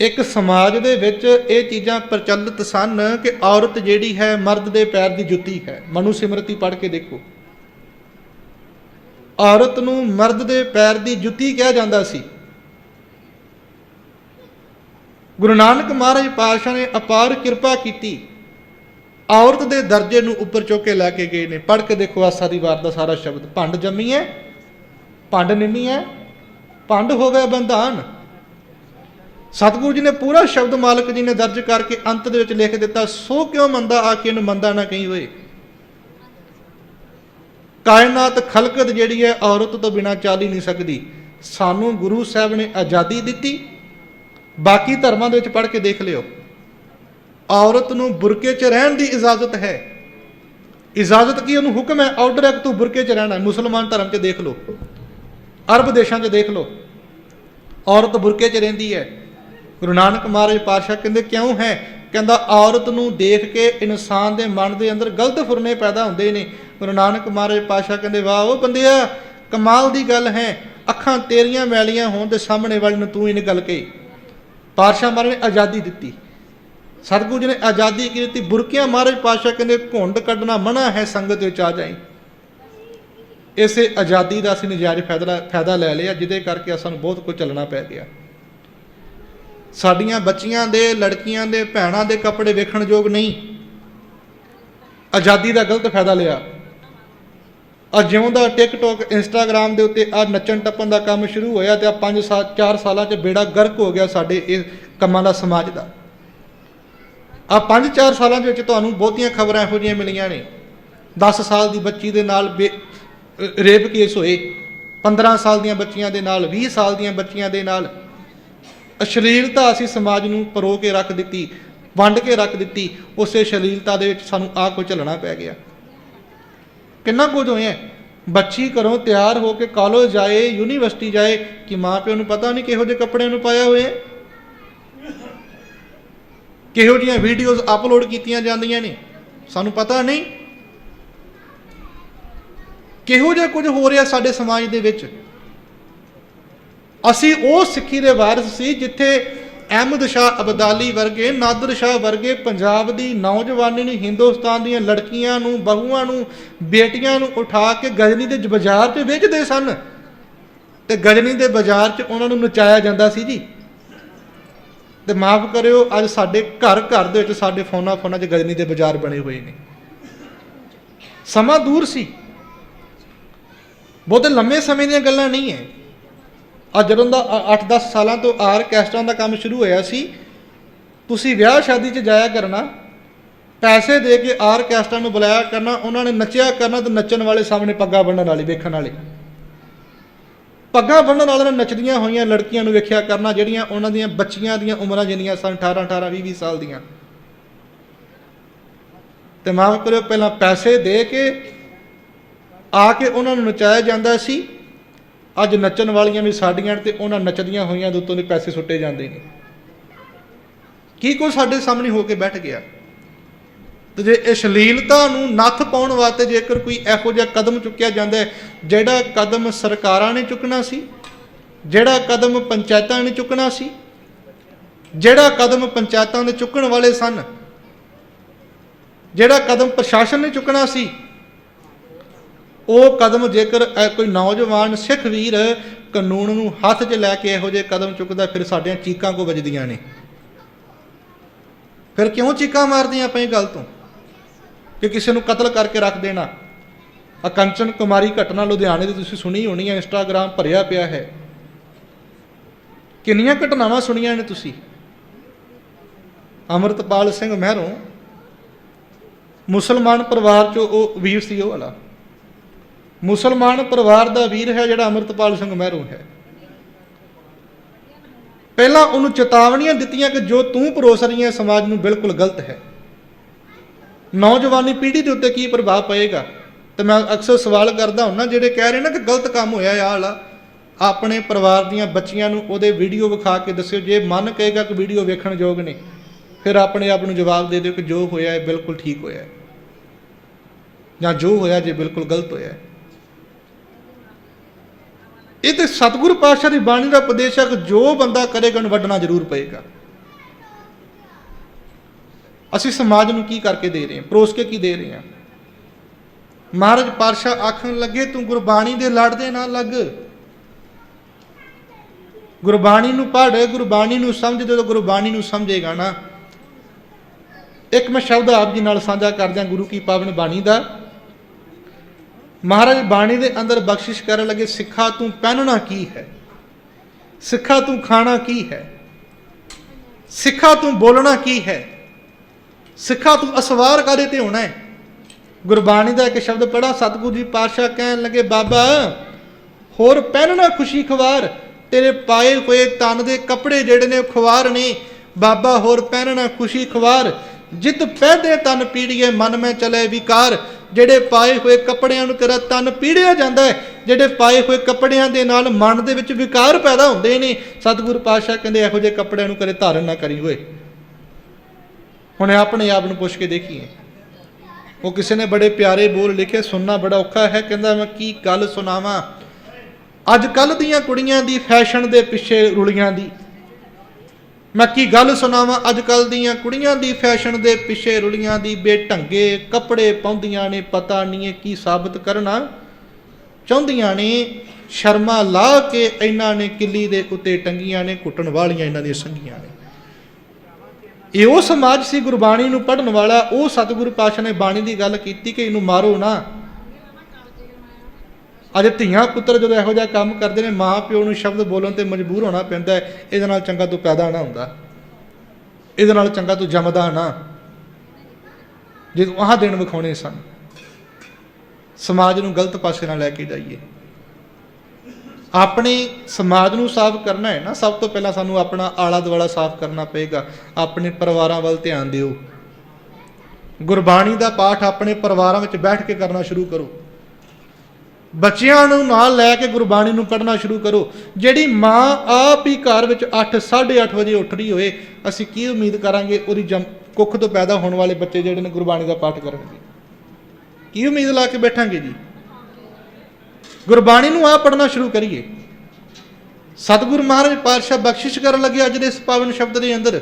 ਇੱਕ ਸਮਾਜ ਦੇ ਵਿੱਚ ਇਹ ਚੀਜ਼ਾਂ ਪ੍ਰਚਲਿਤ ਸਨ ਕਿ ਔਰਤ ਜਿਹੜੀ ਹੈ ਮਰਦ ਦੇ ਪੈਰ ਦੀ ਜੁੱਤੀ ਹੈ। ਮਨੂ ਸਿਮਰਤੀ ਪੜ੍ਹ ਕੇ ਦੇਖੋ। ਔਰਤ ਨੂੰ ਮਰਦ ਦੇ ਪੈਰ ਦੀ ਜੁੱਤੀ ਕਿਹਾ ਜਾਂਦਾ ਸੀ। ਗੁਰੂ ਨਾਨਕ ਮਹਾਰਾਜ ਪਾਤਸ਼ਾਹ ਨੇ ਅਪਾਰ ਕਿਰਪਾ ਕੀਤੀ। ਔਰਤ ਦੇ ਦਰਜੇ ਨੂੰ ਉੱਪਰ ਚੁੱਕ ਕੇ ਲੈ ਕੇ ਗਏ ਨੇ। ਪੜ੍ਹ ਕੇ ਦੇਖੋ ਆਸਾ ਦੀ ਵਾਰ ਦਾ ਸਾਰਾ ਸ਼ਬਦ। ਭੰਡ ਜੰਮੀ ਹੈ, ਭੰਡ ਨਿੰਮੀ ਹੈ, ਭੰਡ ਹੋ ਗਿਆ ਬੰਧਾਨ। ਸਤਿਗੁਰੂ ਜੀ ਨੇ ਪੂਰਾ ਸ਼ਬਦ ਮਾਲਕ ਜੀ ਨੇ ਦਰਜ ਕਰਕੇ ਅੰਤ ਦੇ ਵਿੱਚ ਲਿਖ ਦਿੱਤਾ, ਸੋ ਕਿਉਂ ਮੰਦਾ ਆਕੇ ਨੂੰ ਮੰਦਾ ਨਾ ਕਹੀ ਹੋਏ? ਕਾਇਨਾਤ ਖਲਕਤ ਜਿਹੜੀ ਹੈ ਔਰਤ ਤੋਂ ਬਿਨਾ ਚੱਲ ਹੀ ਨਹੀਂ ਸਕਦੀ। ਸਾਨੂੰ ਗੁਰੂ ਸਾਹਿਬ ਨੇ ਆਜ਼ਾਦੀ ਦਿੱਤੀ, ਬਾਕੀ ਧਰਮਾਂ ਦੇ ਵਿੱਚ ਪੜ੍ਹ ਕੇ ਦੇਖ ਲਿਓ। ਔਰਤ ਨੂੰ ਬੁਰਕੇ 'ਚ ਰਹਿਣ ਦੀ ਇਜਾਜ਼ਤ ਹੈ। ਇਜਾਜ਼ਤ ਕੀ, ਉਹਨੂੰ ਹੁਕਮ ਹੈ ਆਰਡਰ ਹੈ ਕਿ ਤੂੰ ਬੁਰਕੇ 'ਚ ਰਹਿਣਾ ਮੁਸਲਮਾਨ ਧਰਮ 'ਚ ਦੇਖ ਲਓ। ਅਰਬ ਦੇਸ਼ਾਂ 'ਚ ਦੇਖ ਲਓ। ਔਰਤ ਬੁਰਕੇ 'ਚ ਰਹਿੰਦੀ ਹੈ। ਗੁਰੂ ਨਾਨਕ ਮਹਾਰਾਜ ਪਾਤਸ਼ਾਹ ਕਹਿੰਦੇ, ਕਿਉਂ ਹੈ? ਕਹਿੰਦਾ, ਔਰਤ ਨੂੰ ਦੇਖ ਕੇ ਇਨਸਾਨ ਦੇ ਮਨ ਦੇ ਅੰਦਰ ਗਲਤ ਫੁਰਨੇ ਪੈਦਾ ਹੁੰਦੇ ਨੇ। ਗੁਰੂ ਨਾਨਕ ਮਹਾਰਾਜ ਪਾਤਸ਼ਾਹ ਕਹਿੰਦੇ, ਵਾਹ, ਉਹ ਬੰਦਿਆ ਕਮਾਲ ਦੀ ਗੱਲ ਹੈ। ਅੱਖਾਂ ਤੇਰੀਆਂ ਮੈਲੀਆਂ ਹੋਣ ਦੇ ਸਾਹਮਣੇ ਵਾਲੇ ਨੂੰ ਤੂੰ ਇਹਨੇ ਗੱਲ ਕਹੀ। ਪਾਤਸ਼ਾਹ ਮਹਾਰਾਜ ਨੇ ਆਜ਼ਾਦੀ ਦਿੱਤੀ। ਸਤਿਗੁਰੂ ਜੀ ਨੇ ਆਜ਼ਾਦੀ ਕੀ ਦਿੱਤੀ? ਬੁਰਕਿਆਂ ਮਹਾਰਾਜ ਪਾਤਸ਼ਾਹ ਕਹਿੰਦੇ, ਘੁੰਡ ਕੱਢਣਾ ਮਨਾ ਹੈ, ਸੰਗਤ ਵਿੱਚ ਆ ਜਾਈ। ਇਸੇ ਆਜ਼ਾਦੀ ਦਾ ਅਸੀਂ ਨਜਾਇਜ਼ ਫਾਇਦਾ ਫਾਇਦਾ ਲੈ ਲਿਆ, ਜਿਹਦੇ ਕਰਕੇ ਸਾਨੂੰ ਬਹੁਤ ਕੁਝ ਚੱਲਣਾ ਪੈ ਗਿਆ। ਸਾਡੀਆਂ ਬੱਚੀਆਂ ਦੇ, ਲੜਕੀਆਂ ਦੇ, ਭੈਣਾਂ ਦੇ ਕੱਪੜੇ ਵੇਖਣ ਯੋਗ ਨਹੀਂ। ਆਜ਼ਾਦੀ ਦਾ ਗਲਤ ਫਾਇਦਾ ਲਿਆ। ਆ ਜਿਉਂ ਟਿਕਟੋਕ ਇੰਸਟਾਗ੍ਰam ਦੇ ਉੱਤੇ ਆ ਨੱਚਣ ਟੱਪਣ ਦਾ ਕੰਮ ਸ਼ੁਰੂ ਹੋਇਆ ਤੇ ਆ 5 ਸਾਲ 4 ਸਾਲਾਂ 'ਚ ਬੇੜਾ ਗਰਕ ਹੋ ਗਿਆ ਸਾਡੇ ਇਹ ਕੰਮਾਂ ਦਾ ਸਮਾਜ ਦਾ। ਆ 5-4 ਸਾਲਾਂ ਦੇ ਵਿੱਚ ਤੁਹਾਨੂੰ ਬਹੁਤੀਆਂ ਖਬਰਾਂ ਇਹੋ ਜਿਹੀਆਂ ਮਿਲੀਆਂ ਨੇ। 10 ਸਾਲ ਦੀ ਬੱਚੀ ਦੇ ਨਾਲ ਬੇ- ਰੇਪ ਕੇਸ ਹੋਏ। 15 ਸਾਲ ਦੀਆਂ ਬੱਚੀਆਂ ਦੇ ਨਾਲ 20 ਸਾਲ ਦੀਆਂ ਬੱਚੀਆਂ ਦੇ ਨਾਲ। ਅਸ਼ਲੀਲਤਾ ਅਸੀਂ ਸਮਾਜ ਨੂੰ ਪਰੋ ਕੇ ਰੱਖ ਦਿੱਤੀ, ਵੰਡ ਕੇ ਰੱਖ ਦਿੱਤੀ, ਉਸੇ ਅਸ਼ਲੀਲਤਾ ਦੇ ਵਿੱਚ ਸਾਨੂੰ ਆਹ ਕੁਝ ਝੱਲਣਾ ਪੈ ਗਿਆ। ਕਿੰਨਾ ਕੁਝ ਹੋਇਆ? ਬੱਚੀ ਘਰੋਂ ਤਿਆਰ ਹੋ ਕੇ ਕਾਲਜ ਜਾਏ ਯੂਨੀਵਰਸਿਟੀ ਜਾਏ, ਕਿ ਮਾਂ ਪਿਓ ਨੂੰ ਪਤਾ ਨਹੀਂ ਕਿਹੋ ਜਿਹੇ ਕੱਪੜਿਆਂ ਨੂੰ ਪਾਇਆ ਹੋਇਆ? ਕਿਹੋ ਜੀਆਂ ਵੀਡੀਓਜ਼ ਅਪਲੋਡ ਕੀਤੀਆਂ ਜਾਂਦੀਆਂ ਨੇ? ਸਾਨੂੰ ਪਤਾ ਨਹੀਂ। ਕਿਹੋ ਜਿਹਾ ਕੁਝ ਹੋ ਰਿਹਾ ਸਾਡੇ ਸਮਾਜ ਦੇ ਵਿੱਚ? ਅਸੀਂ ਉਹ ਸਿੱਖੀ ਦੇ ਵਾਰਿਸ ਸੀ ਜਿੱਥੇ ਅਹਿਮਦ ਸ਼ਾਹ ਅਬਦਾਲੀ ਵਰਗੇ, ਨਾਦਰ ਸ਼ਾਹ ਵਰਗੇ ਪੰਜਾਬ ਦੀ ਨੌਜਵਾਨੀ ਨੂੰ, ਹਿੰਦੁਸਤਾਨ ਦੀਆਂ ਲੜਕੀਆਂ ਨੂੰ, ਬਹੂਆਂ ਨੂੰ, ਬੇਟੀਆਂ ਨੂੰ ਉਠਾ ਕੇ ਗਜਨੀ ਦੇ ਬਾਜ਼ਾਰ 'ਚ ਵੇਚਦੇ ਸਨ। ਤੇ ਗਜਨੀ ਦੇ ਬਾਜ਼ਾਰ 'ਚ ਉਹਨਾਂ ਨੂੰ ਨਚਾਇਆ ਜਾਂਦਾ ਸੀ ਜੀ। ਤੇ ਮਾਫ ਕਰਿਓ, ਅੱਜ ਸਾਡੇ ਘਰ ਘਰ ਦੇ ਵਿੱਚ ਸਾਡੇ ਫੋਨਾਂ ਫੋਨਾਂ 'ਚ ਗਜਨੀ ਦੇ ਬਾਜ਼ਾਰ ਬਣੇ ਹੋਏ ਨੇ। ਸਮਾਂ ਦੂਰ ਸੀ। ਬਹੁਤੇ ਲੰਮੇ ਸਮੇਂ ਦੀਆਂ ਗੱਲਾਂ ਨਹੀਂ ਹੈ। ਆ ਜਦੋਂ ਦਾ 8-10 ਸਾਲਾਂ ਤੋਂ ਆਰਕੈਸਟਰਾਂ ਦਾ ਕੰਮ ਸ਼ੁਰੂ ਹੋਇਆ ਸੀ, ਤੁਸੀਂ ਵਿਆਹ ਸ਼ਾਦੀ 'ਚ ਜਾਇਆ ਕਰਨਾ, ਪੈਸੇ ਦੇ ਕੇ ਆਰਕੈਸਟਰਾ ਨੂੰ ਬੁਲਾਇਆ ਕਰਨਾ, ਉਹਨਾਂ ਨੇ ਨੱਚਿਆ ਕਰਨਾ ਤੇ ਨੱਚਣ ਵਾਲੇ ਸਾਹਮਣੇ ਪੱਗਾਂ ਬੰਨਣ ਵਾਲੇ, ਵੇਖਣ ਵਾਲੇ। ਪੱਗਾਂ ਬੰਨਣ ਵਾਲਿਆਂ ਨੂੰ ਨੱਚਦੀਆਂ ਹੋਈਆਂ ਲੜਕੀਆਂ ਨੂੰ ਵੇਖਿਆ ਕਰਨਾ, ਜਿਹੜੀਆਂ ਉਹਨਾਂ ਦੀਆਂ ਬੱਚੀਆਂ ਦੀਆਂ ਉਮਰਾਂ ਜਿੰਨੀਆਂ ਸਨ 18 18 20 20 ਸਾਲ ਦੀਆਂ। ਤੇ ਮਾਫ ਕਰਿਓ, ਪਹਿਲਾਂ ਪੈਸੇ ਦੇ ਕੇ ਆ ਕੇ ਉਹਨਾਂ ਨੂੰ ਨਚਾਇਆ ਜਾਂਦਾ ਸੀ ਅੱਜ ਨੱਚਣ ਵਾਲੀਆਂ ਵੀ ਸਾਡੀਆਂ ਨੇ ਤੇ ਉਹਨਾਂ ਨੱਚਦੀਆਂ ਹੋਈਆਂ ਦੇ ਉੱਤੋਂ ਦੇ ਪੈਸੇ ਸੁੱਟੇ ਜਾਂਦੇ ਨੇ। ਕੀ ਕੁਝ ਸਾਡੇ ਸਾਹਮਣੇ ਹੋ ਕੇ ਬੈਠ ਗਿਆ? ਤੇ ਜੇ ਅਸ਼ਲੀਲਤਾ ਨੂੰ ਨੱਥ ਪਾਉਣ ਵਾਸਤੇ ਜੇਕਰ ਕੋਈ ਇਹੋ ਜਿਹਾ ਕਦਮ ਚੁੱਕਿਆ ਜਾਂਦਾ ਜਿਹੜਾ ਕਦਮ ਸਰਕਾਰਾਂ ਨੇ ਚੁੱਕਣਾ ਸੀ, ਜਿਹੜਾ ਕਦਮ ਪੰਚਾਇਤਾਂ ਨੇ ਚੁੱਕਣਾ ਸੀ, ਜਿਹੜਾ ਕਦਮ ਪੰਚਾਇਤਾਂ ਦੇ ਚੁੱਕਣ ਵਾਲੇ ਸਨ, ਜਿਹੜਾ ਕਦਮ ਪ੍ਰਸ਼ਾਸਨ ਨੇ ਚੁੱਕਣਾ ਸੀ ਉਹ ਕਦਮ ਜੇਕਰ ਕੋਈ ਨੌਜਵਾਨ ਸਿੱਖ ਵੀਰ ਕਾਨੂੰਨ ਨੂੰ ਹੱਥ 'ਚ ਲੈ ਕੇ ਇਹੋ ਜਿਹੇ ਕਦਮ ਚੁੱਕਦਾ, ਫਿਰ ਸਾਡੀਆਂ ਚੀਕਾਂ ਕੋ ਵੱਜਦੀਆਂ ਨੇ। ਫਿਰ ਕਿਉਂ ਚੀਕਾਂ ਮਾਰਦੀਆਂ ਆਪਾਂ ਇਹ ਗੱਲ ਤੋਂ? ਕਿ ਕਿਸੇ ਨੂੰ ਕਤਲ ਕਰਕੇ ਰੱਖ ਦੇਣਾ। ਅਕੰਚਨ ਕੁਮਾਰੀ ਘਟਨਾ ਲੁਧਿਆਣੇ ਦੀ ਤੁਸੀਂ ਸੁਣੀ ਹੋਣੀ ਹੈ ਇੰਸਟਾਗ੍ਰam ਭਰਿਆ ਪਿਆ ਹੈ। ਕਿੰਨੀਆਂ ਘਟਨਾਵਾਂ ਸੁਣੀਆਂ ਨੇ ਤੁਸੀਂ? ਅਮਰਤਪਾਲ ਸਿੰਘ ਮਹਿਰੋਂ, ਮੁਸਲਮਾਨ ਪਰਿਵਾਰ ਚੋਂ ਉਹ ਵੀਰ ਸੀ ਉਹ ਵਾਲਾ। ਮੁਸਲਮਾਨ ਪਰਿਵਾਰ ਦਾ ਵੀਰ ਹੈ ਜਿਹੜਾ ਅਮਰਤਪਾਲ ਸਿੰਘ ਮਹਿਰੂ ਹੈ। ਪਹਿਲਾਂ ਉਹਨੂੰ ਚੇਤਾਵਨੀਆਂ ਦਿੱਤੀਆਂ ਕਿ ਜੋ ਤੂੰ ਪਰੋਸ ਰਹੀ ਹੈ, ਸਮਾਜ ਨੂੰ ਬਿਲਕੁਲ ਗਲਤ ਹੈ। ਨੌਜਵਾਨੀ ਪੀੜ੍ਹੀ ਦੇ ਉੱਤੇ ਕੀ ਪ੍ਰਭਾਵ ਪਏਗਾ? ਤੇ ਮੈਂ ਅਕਸਰ ਸਵਾਲ ਕਰਦਾ ਹੁੰਨਾ ਜਿਹੜੇ ਕਹਿ ਰਹੇ ਨੇ ਕਿ ਗਲਤ ਕੰਮ ਹੋਇਆ ਇਹ ਵਾਲਾ, ਆਪਣੇ ਪਰਿਵਾਰ ਦੀਆਂ ਬੱਚੀਆਂ ਨੂੰ ਉਹਦੇ ਵੀਡੀਓ ਵਿਖਾ ਕੇ ਦੱਸਿਓ। ਜੇ ਮਨ ਕਹੇਗਾ ਕਿ ਵੀਡੀਓ ਵੇਖਣ ਯੋਗ ਨੇ, ਫਿਰ ਆਪਣੇ ਆਪ ਨੂੰ ਜਵਾਬ ਦੇ ਦਿਓ ਕਿ ਜੋ ਹੋਇਆ ਹੈ ਬਿਲਕੁਲ ਠੀਕ ਹੋਇਆ ਹੈ। ਜਾਂ ਜੋ ਹੋਇਆ ਜੇ ਬਿਲਕੁਲ ਗਲਤ ਹੋਇਆ ਹੈ। ਇਹ ਤੇ ਸਤਿਗੁਰੂ ਪਾਤਸ਼ਾਹ ਦੀ ਬਾਣੀ ਦਾ ਉਪਦੇਸ਼ ਹੈ ਕਿ ਜੋ ਬੰਦਾ ਕਰੇਗਾ ਉਹਨੂੰ ਵੱਢਣਾ ਜ਼ਰੂਰ ਪਏਗਾ। ਅਸੀਂ ਸਮਾਜ ਨੂੰ ਕੀ ਕਰਕੇ ਦੇ ਰਹੇ ਹਾਂ? ਪਰੋਸ ਕੇ ਕੀ ਦੇ ਰਹੇ ਹਾਂ? ਮਹਾਰਾਜ ਪਾਤਸ਼ਾਹ ਆਖਣ ਲੱਗੇ, ਤੂੰ ਗੁਰਬਾਣੀ ਦੇ ਲੜ ਦੇ ਨਾਲ ਲੱਗ। ਗੁਰਬਾਣੀ ਨੂੰ ਪੜ੍ਹ, ਗੁਰਬਾਣੀ ਨੂੰ ਸਮਝ, ਜਦੋਂ ਗੁਰਬਾਣੀ ਨੂੰ ਸਮਝੇਗਾ ਨਾ, ਇੱਕ ਮੈਂ ਸ਼ਬਦ ਆਪ ਜੀ ਨਾਲ ਸਾਂਝਾ ਕਰਦਿਆਂ ਗੁਰੂ ਕੀ ਪਾਵਨ ਬਾਣੀ ਦਾ। ਮਹਾਰਾਜ ਬਾਣੀ ਦੇ ਅੰਦਰ ਬਖਸ਼ਿਸ਼ ਕਰਨ ਲੱਗੇ, ਸਿੱਖਾ ਤੂੰ ਪਹਿਨਣਾ ਕੀ ਹੈ? ਸਿੱਖਾ ਤੂੰ ਖਾਣਾ ਕੀ ਹੈ? ਸਿੱਖਾ ਤੂੰ ਬੋਲਣਾ ਕੀ ਹੈ? ਸਿੱਖਾ ਤੂੰ ਅਸਵਾਰ ਕਾਦੇ ਤੇ ਹੋਣਾ ਹੈ? ਗੁਰਬਾਣੀ ਦਾ ਇੱਕ ਸ਼ਬਦ ਪੜਾ ਸਤਿਗੁਰੂ ਜੀ ਪਾਤਸ਼ਾਹ ਕਹਿਣ ਲੱਗੇ, ਬਾਬਾ, ਹੋਰ ਪਹਿਨਣਾ ਖੁਸ਼ੀ ਖਵਾਰ ਤੇਰੇ ਪਾਏ ਹੋਏ ਤਨ ਦੇ ਕੱਪੜੇ ਜਿਹੜੇ ਨੇ ਉਹ ਖਵਾਰ ਨੇ। ਬਾਬਾ, ਹੋਰ ਪਹਿਨਣਾ ਖੁਸ਼ੀ ਖਵਾਰ ਜਿਤ ਪਹਿਦੇ ਤਨ ਪੀੜੀਏ, ਮਨ ਮੈਂ ਚਲੇ ਵਿਕਾਰ। ਜਿਹੜੇ ਪਾਏ ਹੋਏ ਕੱਪੜਿਆਂ ਨੂੰ ਤੇਰਾ ਤਨ ਪੀੜਿਆ ਜਾਂਦਾ ਹੈ, ਜਿਹੜੇ ਪਾਏ ਹੋਏ ਕੱਪੜਿਆਂ ਦੇ ਨਾਲ ਮਨ ਦੇ ਵਿੱਚ ਵਿਕਾਰ ਪੈਦਾ ਹੁੰਦੇ ਨੇ, ਸਤਿਗੁਰੂ ਪਾਤਸ਼ਾਹ ਕਹਿੰਦੇ ਇਹੋ ਜਿਹੇ ਕੱਪੜਿਆਂ ਨੂੰ ਕਦੇ ਧਾਰਨ ਨਾ ਕਰੀ ਹੋਏ। ਹੁਣ ਆਪਣੇ ਆਪ ਨੂੰ ਪੁੱਛ ਕੇ ਦੇਖੀਏ। ਉਹ ਕਿਸੇ ਨੇ ਬੜੇ ਪਿਆਰੇ ਬੋਲ ਲਿਖੇ, ਸੁਣਨਾ ਬੜਾ ਔਖਾ ਹੈ, ਕਹਿੰਦਾ ਮੈਂ ਕੀ ਗੱਲ ਸੁਣਾਵਾਂ? ਅੱਜ ਕੱਲ ਦੀਆਂ ਕੁੜੀਆਂ ਦੀ ਫੈਸ਼ਨ ਦੇ ਪਿੱਛੇ ਰੁਲੀਆਂ ਦੀ ਮੈਂ ਕੀ ਗੱਲ ਸੁਣਾਵਾਂ? ਅੱਜ ਕੱਲ ਦੀਆਂ ਕੁੜੀਆਂ ਦੀ ਫੈਸ਼ਨ ਦੇ ਪਿੱਛੇ ਰੁਲੀਆਂ ਦੀ ਬੇਢੰਗੇ ਕੱਪੜੇ ਪਾਉਂਦੀਆਂ ਨੇ, ਪਤਾ ਨਹੀਂ ਕੀ ਸਾਬਤ ਕਰਨਾ। ਚਾਹੁੰਦੀਆਂ ਨੇ ਸ਼ਰਮਾ ਲਾ ਕੇ ਇਹਨਾਂ ਨੇ ਕਿੱਲੀ ਦੇ ਉੱਤੇ ਟੰਗੀਆਂ ਨੇ, ਕੁੱਟਣ ਵਾਲੀਆਂ ਇਹਨਾਂ ਦੀਆਂ ਸੰਗੀਆਂ ਨੇ। ਇਹ ਉਹ ਸਮਾਜ ਸੀ ਗੁਰਬਾਣੀ ਨੂੰ ਪੜ੍ਹਨ ਵਾਲਾ, ਉਹ ਸਤਿਗੁਰੂ ਪਾਤਸ਼ਾਹ ਨੇ ਬਾਣੀ ਦੀ ਗੱਲ ਕੀਤੀ ਕਿ ਇਹਨੂੰ ਮਾਰੋ ਨਾ। ਅੱਜ ਧੀਆਂ ਪੁੱਤਰ ਜਦੋਂ ਇਹੋ ਜਿਹਾ ਕੰਮ ਕਰਦੇ ਨੇ, ਮਾਂ ਪਿਓ ਨੂੰ ਸ਼ਬਦ ਬੋਲਣ ਤੇ ਮਜਬੂਰ ਹੋਣਾ ਪੈਂਦਾ ਹੈ, ਇਹਦੇ ਨਾਲ ਚੰਗਾ ਤੂੰ ਪੈਦਾ ਨਾ ਹੁੰਦਾ। ਇਹਦੇ ਨਾਲ ਚੰਗਾ ਤੂੰ ਜੰਮਦਾ ਨਾ। ਜੇ ਤੂੰ ਆਹ ਦਿਨ ਵਿਖਾਉਣੇ ਸਨ, ਸਮਾਜ ਨੂੰ ਗਲਤ ਪਾਸੇ ਨਾਲ ਲੈ ਕੇ ਜਾਈਏ। ਆਪਣੇ ਸਮਾਜ ਨੂੰ ਸਾਫ਼ ਕਰਨਾ ਹੈ ਨਾ, ਸਭ ਤੋਂ ਪਹਿਲਾਂ ਸਾਨੂੰ ਆਪਣਾ ਆਲਾ ਦੁਆਲਾ ਸਾਫ਼ ਕਰਨਾ ਪਏਗਾ। ਆਪਣੇ ਪਰਿਵਾਰਾਂ ਵੱਲ ਧਿਆਨ ਦਿਓ। ਗੁਰਬਾਣੀ ਦਾ ਪਾਠ ਆਪਣੇ ਪਰਿਵਾਰਾਂ ਵਿੱਚ ਬੈਠ ਕੇ ਕਰਨਾ ਸ਼ੁਰੂ ਕਰੋ। ਬੱਚਿਆਂ ਨੂੰ ਨਾਲ ਲੈ ਕੇ ਗੁਰਬਾਣੀ ਨੂੰ ਪੜ੍ਹਨਾ ਸ਼ੁਰੂ ਕਰੋ। ਜਿਹੜੀ ਮਾਂ ਆਪ ਹੀ ਘਰ ਵਿੱਚ 8 8:30 ਵਜੇ ਉੱਠ ਰਹੀ ਹੋਏ ਅਸੀਂ ਕੀ ਉਮੀਦ ਕਰਾਂਗੇ ਉਹਦੀ ਜੰਮ ਕੁੱਖ ਤੋਂ ਪੈਦਾ ਹੋਣ ਵਾਲੇ ਬੱਚੇ ਜਿਹੜੇ ਨੇ ਗੁਰਬਾਣੀ ਦਾ ਪਾਠ ਕਰਨਗੇ? ਕੀ ਉਮੀਦ ਲਾ ਕੇ ਬੈਠਾਂਗੇ ਜੀ? ਗੁਰਬਾਣੀ ਨੂੰ ਆ ਪੜ੍ਹਨਾ ਸ਼ੁਰੂ ਕਰੀਏ। ਸਤਿਗੁਰੂ ਮਹਾਰਾਜ ਪਾਤਸ਼ਾਹ ਬਖਸ਼ਿਸ਼ ਕਰਨ ਲੱਗੇ ਅੱਜ ਦੇ ਇਸ ਪਾਵਨ ਸ਼ਬਦ ਦੇ ਅੰਦਰ।